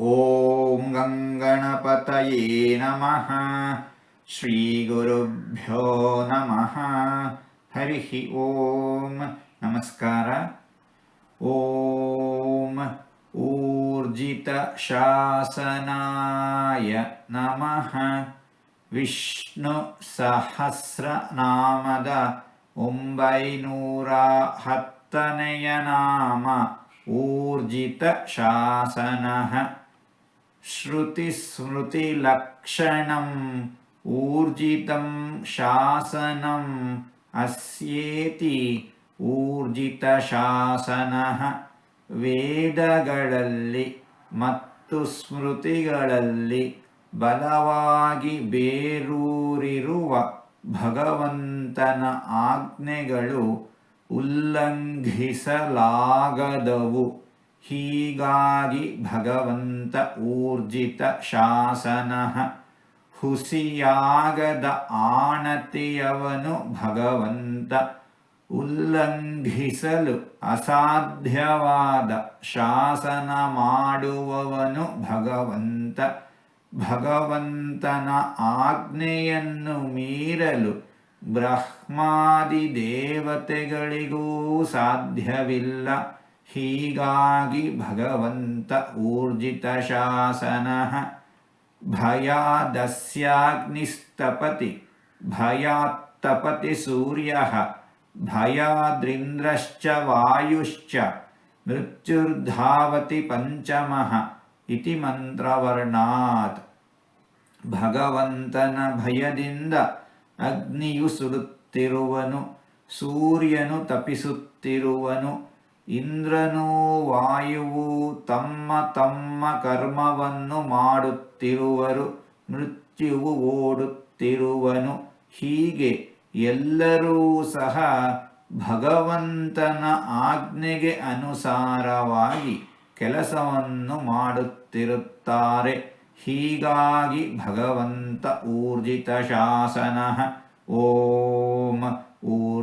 ॐ गङ्गणपतये नमः। श्रीगुरुभ्यो नमः। हरिः ॐ नमस्कार। ॐ ऊर्जितशासनाय नमः। विष्णुसहस्रनामद उम्बैनूराहत्तनयनाम ऊर्जितशासनः। श्रुतिस्मृतिलक्षणम् ಊರ್ಜಿತಂ ಶಾಸನಂ ಅಸ್ಯೇತಿ ಊರ್ಜಿತ ಶಾಸನಃ ವೇದಗಳಲ್ಲಿ ಮತ್ತು ಸ್ಮೃತಿಗಳಲ್ಲಿ ಬಲವಾಗಿ ಬೇರೂರಿರುವ ಭಗವಂತನ ಆಜ್ಞೆಗಳು ಉಲ್ಲಂಘಿಸಲಾಗದವು ಹೀಗಾಗಿ ಭಗವಂತ ಊರ್ಜಿತ ಶಾಸನ ಹುಸಿಯಾಗದ ಆಣತಿಯವನು ಭಗವಂತ ಉಲ್ಲಂಘಿಸಲು ಅಸಾಧ್ಯವಾದ ಶಾಸನ ಮಾಡುವವನು ಭಗವಂತ. ಭಗವಂತನ ಆಜ್ಞೆಯನ್ನು ಮೀರಲು ಬ್ರಹ್ಮಾದಿ ದೇವತೆಗಳಿಗೂ ಸಾಧ್ಯವಿಲ್ಲ. ಹೀಗಾಗಿ ಭಗವಂತ ಊರ್ಜಿತ ಶಾಸನಃ ಭಯಾದಸ್ಯಾಗ್ನಿಸ್ತಪತಿ ಭಯಾತ್ತಪತಿ ಸೂರ್ಯಃ ಭಯಾದ್ರಿಂದ್ರಶ್ಚ ವಾಯುಶ್ಚ ಮೃತ್ಯುರ್ಧಾವತಿ ಪಂಚಮಃ ಇತಿ ಮಂತ್ರವರ್ಣಾತ್ ಭಗವಂತನ ಭಯದಿಂದ ಅಗ್ನಿಯು ಸುಡುತ್ತಿರುವನು ಸೂರ್ಯನು ತಪಿಸುತ್ತಿರುವನು ಇಂದ್ರನೂ ವಾಯುವು ತಮ್ಮ ತಮ್ಮ ಕರ್ಮವನ್ನು ಮಾಡುತ್ತಿರುವರು, ಮೃತ್ಯುವು ಓಡುತ್ತಿರುವನು. ಹೀಗೆ ಎಲ್ಲರೂ ಸಹ ಭಗವಂತನ ಆಜ್ಞೆಗೆ ಅನುಸಾರವಾಗಿ ಕೆಲಸವನ್ನು ಮಾಡುತ್ತಿರುತ್ತಾರೆ. ಹೀಗಾಗಿ ಭಗವಂತ ಊರ್ಜಿತ ಶಾಸನ ಓಂ